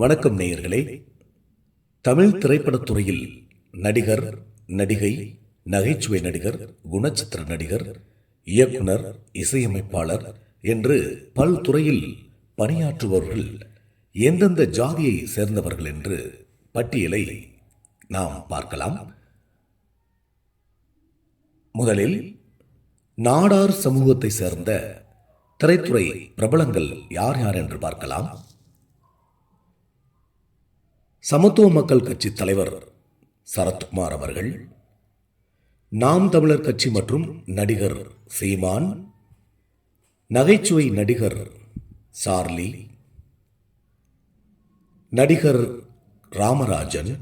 வணக்கம் நேயர்களே. தமிழ் திரைப்படத்துறையில் நடிகர் நடிகை நகைச்சுவை நடிகர் குணச்சித்திர நடிகர் இயக்குனர் இசையமைப்பாளர் என்று பல்துறையில் பணியாற்றுபவர்கள் எந்தெந்த ஜாதியை சேர்ந்தவர்கள் என்று பட்டியலை நாம் பார்க்கலாம். முதலில் நாடார் சமூகத்தை சேர்ந்த திரைத்துறை பிரபலங்கள் யார் யார் என்று பார்க்கலாம். சமத்துவ மக்கள் கட்சி தலைவர் சரத்குமார் அவர்கள் நாம் தமிழர் கட்சி மற்றும் நடிகர் சீமான் நகைச்சுவை நடிகர் சார்லி நடிகர் ராமராஜன்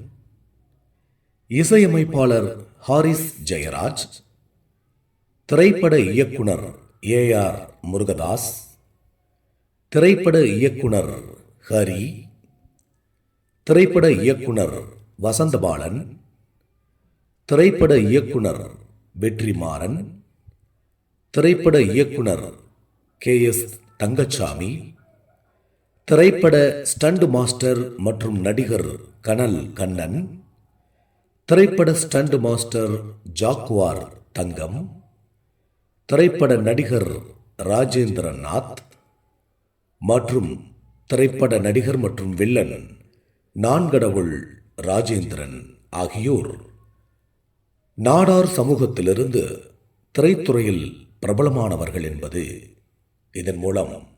இசையமைப்பாளர் ஹாரிஸ் ஜெயராஜ் திரைப்பட இயக்குனர் ஏ ஆர் முருகதாஸ் திரைப்பட இயக்குனர் ஹரி திரைப்பட இயக்குனர் வசந்தபாலன் திரைப்பட இயக்குனர் வெற்றிமாறன் திரைப்பட இயக்குனர் கே எஸ் தங்கச்சாமி திரைப்பட ஸ்டண்ட் மாஸ்டர் மற்றும் நடிகர் கனல் கண்ணன் திரைப்பட ஸ்டண்ட் மாஸ்டர் ஜாக்குவார் தங்கம் திரைப்பட நடிகர் ராஜேந்திரநாத் மற்றும் திரைப்பட நடிகர் மற்றும் வில்லன் நான்கடவுள் ராஜேந்திரன் ஆகியோர். நாடார் சமூகத்திலிருந்து திரைத்துறையில் பிரபலமானவர்கள் என்பது இதன் மூலம்.